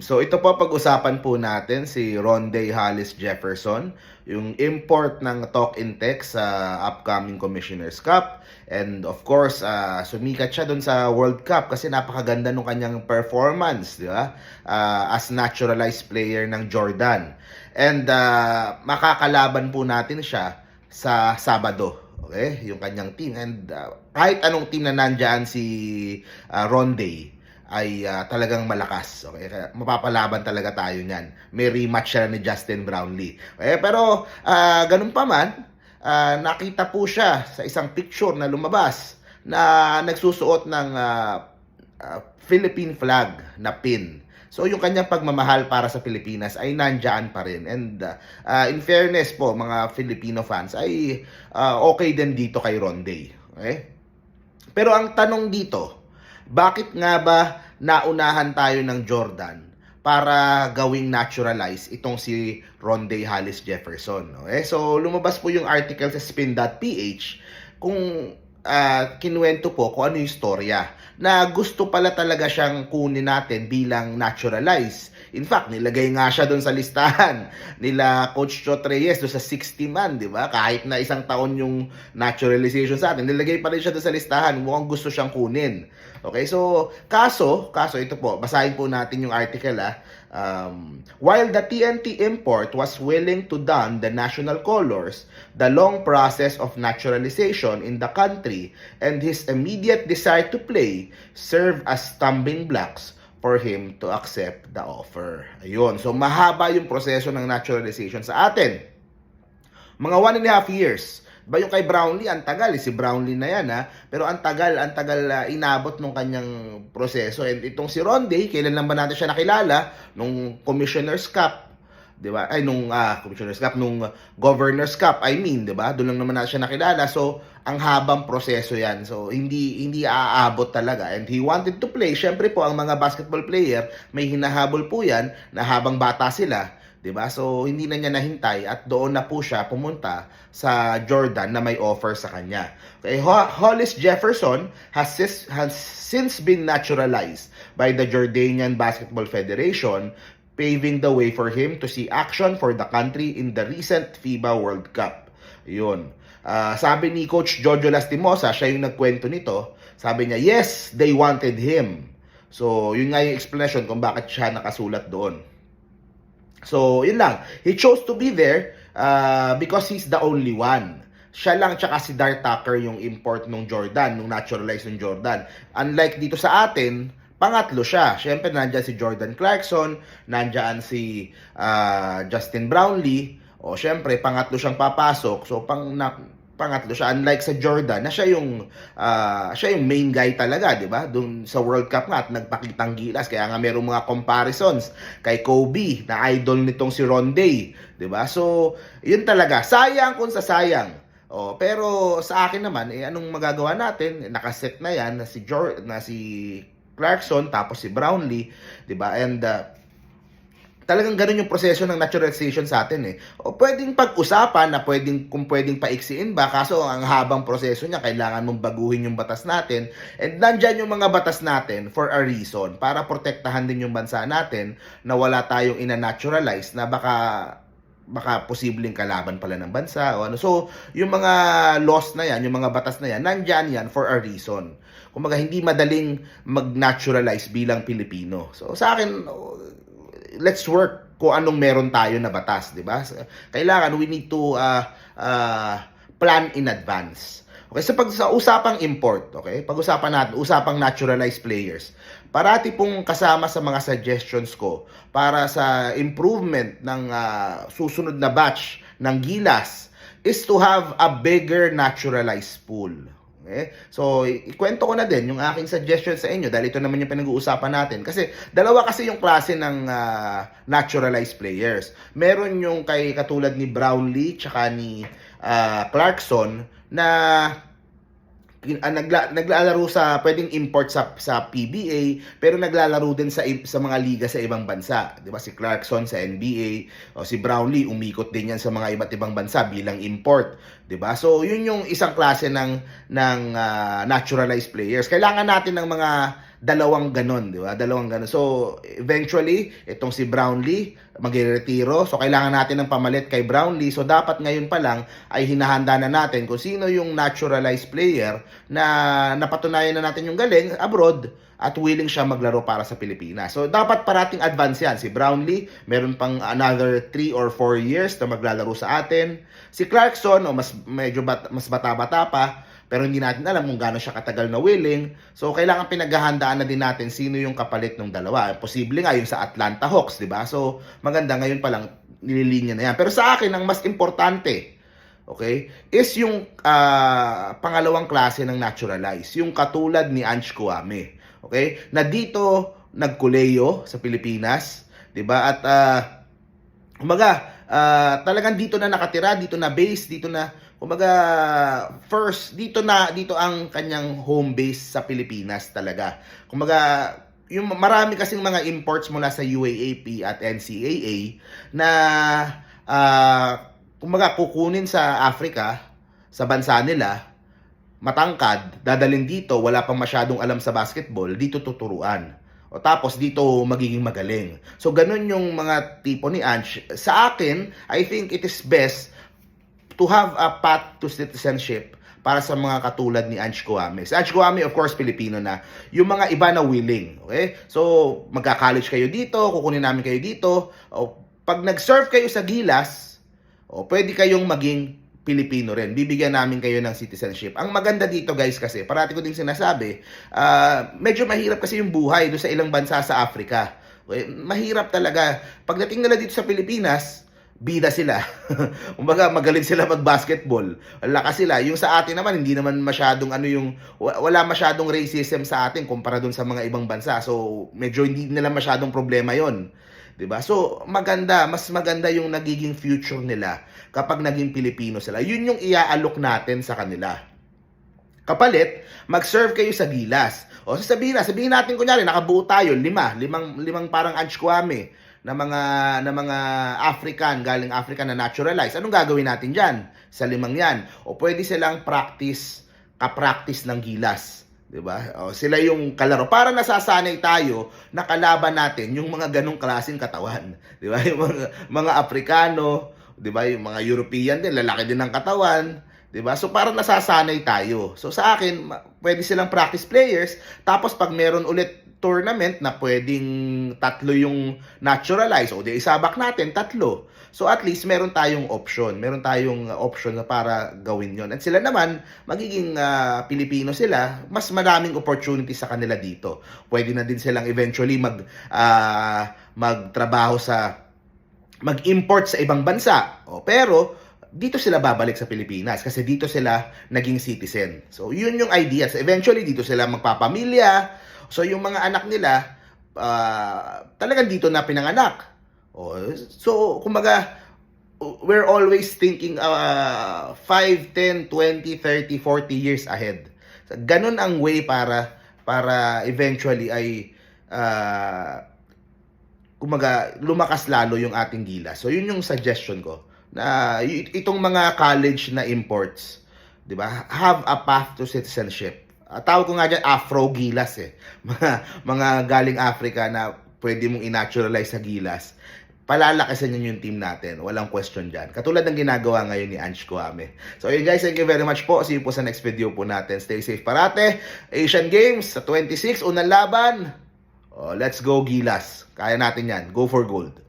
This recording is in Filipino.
So ito po pag-usapan po natin si Ronde Hollis Jefferson, yung import ng talk in text sa upcoming Commissioner's Cup. And of course, ah, sumikat siya doon sa World Cup kasi napakaganda nung kanyang performance, di ba? Ah, as naturalized player ng Jordan. And ah, makakalaban po natin siya sa Sabado. Okay? Yung kanyang team. And ah, kahit anong team na nandyan si ah, Ronde, ay ah, talagang malakas. Okay? Mapapalaban talaga tayo niyan. May rematch siya ni Justin Brownlee. Okay? Pero ah, ganun pa man, ah, nakita po siya sa isang picture na lumabas na nagsusuot ng ah, ah, Philippine flag na pin. So yung kanyang pagmamahal para sa Pilipinas ay nandyan pa rin. And ah, ah, in fairness po mga Filipino fans ay ah, okay din dito kay Ronde. Okay? Pero ang tanong dito, bakit nga ba naunahan tayo ng Jordan para gawing naturalize itong si Ronde Hollis Jefferson? Okay? So, lumabas po yung article sa spin.ph kung ah, kinuwento po kung ano yung istorya na gusto pala talaga siyang kunin natin bilang naturalize. In fact, nilagay nga siya doon sa listahan nila Coach Chot Reyes doon sa 60 man, di ba? Kahit na isang taon yung naturalization sa atin, nilagay pa rin siya doon sa listahan. Mukhang gusto siyang kunin. Okay, so kaso, kaso ito po, basahin po natin yung article ah. Um, while the TNT import was willing to don the national colors, the long process of naturalization in the country and his immediate desire to play served as stumbling blocks for him to accept the offer. Ayun. So, mahaba yung proseso ng naturalization sa atin. Mga one and a half years. Ba yung kay Brownlee, ang tagal. eh. Si Brownlee na yan, ha? Pero ang tagal, ang tagal ah, inabot nung kanyang proseso. And itong si Ronde, kailan lang ba natin siya nakilala? Nung Commissioner's Cup. 'di ba? Ay nung ah, Commissioner's Cup, nung Governor's Cup, I mean, 'di ba? Doon lang naman natin siya nakilala. So, ang habang proseso 'yan. So, hindi hindi aabot talaga. And he wanted to play. Syempre po ang mga basketball player, may hinahabol po 'yan na habang bata sila, 'di ba? So, hindi na niya nahintay at doon na po siya pumunta sa Jordan na may offer sa kanya. Okay, Ho- Hollis Jefferson has, sis- has since been naturalized by the Jordanian Basketball Federation paving the way for him to see action for the country in the recent FIBA World Cup. Yun. Ah, sabi ni Coach Jojo Lastimosa, siya yung nagkwento nito, sabi niya, yes, they wanted him. So, yun nga yung explanation kung bakit siya nakasulat doon. So, yun lang. He chose to be there uh, because he's the only one. Siya lang tsaka si Dart Tucker yung import nung Jordan, nung naturalized nung Jordan. Unlike dito sa atin, pangatlo siya. Siyempre, nandyan si Jordan Clarkson, nandyan si ah, Justin Brownlee, o siyempre, pangatlo siyang papasok. So, pang, na, pangatlo siya. Unlike sa Jordan, na siya yung, ah, siya yung main guy talaga, di ba? Doon sa World Cup nga at nagpakitang gilas. Kaya nga merong mga comparisons kay Kobe, na idol nitong si Ronde, di ba? So, yun talaga. Sayang kung sa sayang. Oh, pero sa akin naman, eh, anong magagawa natin? Nakaset na yan na si Jor na si Clarkson tapos si Brownlee, 'di ba? And uh, talagang ganun yung proseso ng naturalization sa atin eh. O pwedeng pag-usapan na pwedeng kung pwedeng paiksiin ba kaso ang habang proseso niya kailangan mong baguhin yung batas natin and nandyan yung mga batas natin for a reason para protektahan din yung bansa natin na wala tayong ina-naturalize na baka baka posibleng kalaban pala ng bansa o ano. So, yung mga laws na yan, yung mga batas na yan, nandyan yan for a reason. Kumbaga, hindi madaling mag-naturalize bilang Pilipino. So, sa akin, let's work kung anong meron tayo na batas, di ba? Kailangan, we need to uh, uh, plan in advance. Okay, sa pag sa usapang import, okay? Pag-usapan natin, usapang naturalized players. Parati pong kasama sa mga suggestions ko para sa improvement ng ah, susunod na batch ng Gilas is to have a bigger naturalized pool. Okay? So, ikwento ko na din yung aking suggestion sa inyo dahil ito naman yung pinag-uusapan natin. Kasi dalawa kasi yung klase ng ah, naturalized players. Meron yung kay katulad ni Brownlee tsaka ni ah, Clarkson na nagla, naglalaro sa pwedeng import sa sa PBA pero naglalaro din sa sa mga liga sa ibang bansa, 'di ba? Si Clarkson sa NBA, o si Brownlee umikot din yan sa mga iba't ibang bansa bilang import, 'di ba? So, yun yung isang klase ng ng ah, naturalized players. Kailangan natin ng mga dalawang ganon, di ba? Dalawang ganon. So, eventually, itong si Brownlee, magre-retiro. So, kailangan natin ng pamalit kay Brownlee. So, dapat ngayon pa lang ay hinahanda na natin kung sino yung naturalized player na napatunayan na natin yung galing abroad at willing siya maglaro para sa Pilipinas. So, dapat parating advance yan. Si Brownlee, meron pang another 3 or 4 years na maglalaro sa atin. Si Clarkson, o mas medyo bat, mas bata-bata pa, pero hindi natin alam kung gaano siya katagal na willing. So, kailangan pinaghahandaan na din natin sino yung kapalit ng dalawa. Posible nga yung sa Atlanta Hawks, di ba? So, maganda ngayon pa lang nililinya na yan. Pero sa akin, ang mas importante, okay, is yung ah, pangalawang klase ng naturalize. Yung katulad ni Ange Kuame. Okay? Na dito nagkuleyo sa Pilipinas, 'di ba? At ah, kumbaga, ah, talagang dito na nakatira, dito na base, dito na kumbaga first dito na dito ang kanyang home base sa Pilipinas talaga. Kumbaga yung marami kasing mga imports mula sa UAAP at NCAA na ah, kumbaga kukunin sa Africa sa bansa nila matangkad, dadalhin dito, wala pang masyadong alam sa basketball, dito tuturuan. O tapos dito magiging magaling. So ganun yung mga tipo ni Ange. Sa akin, I think it is best to have a path to citizenship para sa mga katulad ni Ange Kuame. Si Ange Kuame, of course, Pilipino na. Yung mga iba na willing. Okay? So, magka-college kayo dito, kukunin namin kayo dito. O, pag nag-serve kayo sa Gilas, o, pwede kayong maging Pilipino rin. Bibigyan namin kayo ng citizenship. Ang maganda dito guys kasi, parati ko din sinasabi, ah, medyo mahirap kasi yung buhay doon sa ilang bansa sa Africa. Okay? Mahirap talaga. Pagdating nila dito sa Pilipinas, bida sila. Kumbaga, magaling sila mag-basketball. Lakas sila. Yung sa atin naman, hindi naman masyadong ano yung, wa- wala masyadong racism sa atin kumpara dun sa mga ibang bansa. So, medyo hindi nila masyadong problema yon 'di ba? So, maganda, mas maganda yung nagiging future nila kapag naging Pilipino sila. Yun yung iaalok natin sa kanila. Kapalit, mag-serve kayo sa Gilas. O sasabihin na, sabihin natin kunyari, nakabuo tayo, lima, limang, limang parang Ange Kwame na mga na mga African, galing Africa na naturalized. Anong gagawin natin diyan sa limang 'yan? O pwede silang practice, ka-practice ng gilas, 'di ba? O sila yung kalaro para nasasanay tayo na kalaban natin yung mga ganong klaseng katawan, 'di ba? Yung mga mga Afrikano, 'di ba? Yung mga European din, lalaki din ng katawan, 'di ba? So para nasasanay tayo. So sa akin, pwede silang practice players, tapos pag meron ulit tournament na pwedeng tatlo yung naturalize o di isabak natin tatlo. So at least meron tayong option, meron tayong uh, option na para gawin yon. At sila naman magiging ah, Pilipino sila, mas maraming opportunity sa kanila dito. Pwede na din silang eventually mag ah, magtrabaho sa mag-import sa ibang bansa. O, pero dito sila babalik sa Pilipinas kasi dito sila naging citizen. So, yun yung idea. So, eventually, dito sila magpapamilya. So, yung mga anak nila, ah, talagang dito na pinanganak. O, so, kumbaga, we're always thinking uh, 5, 10, 20, 30, 40 years ahead. So, ganun ang way para para eventually ay ah, kumaga lumakas lalo yung ating gila. So yun yung suggestion ko na itong mga college na imports, 'di ba? Have a path to citizenship. Uh, tawag ko nga diyan Afro Gilas eh. Mga mga galing Africa na pwede mong i-naturalize sa Gilas. Palalakasan yun yung team natin. Walang question dyan. Katulad ng ginagawa ngayon ni Ange Kuame. So yun guys, thank you very much po. See you po sa next video po natin. Stay safe parate. Asian Games sa 26, unang laban. Oh, let's go Gilas. Kaya natin yan. Go for gold.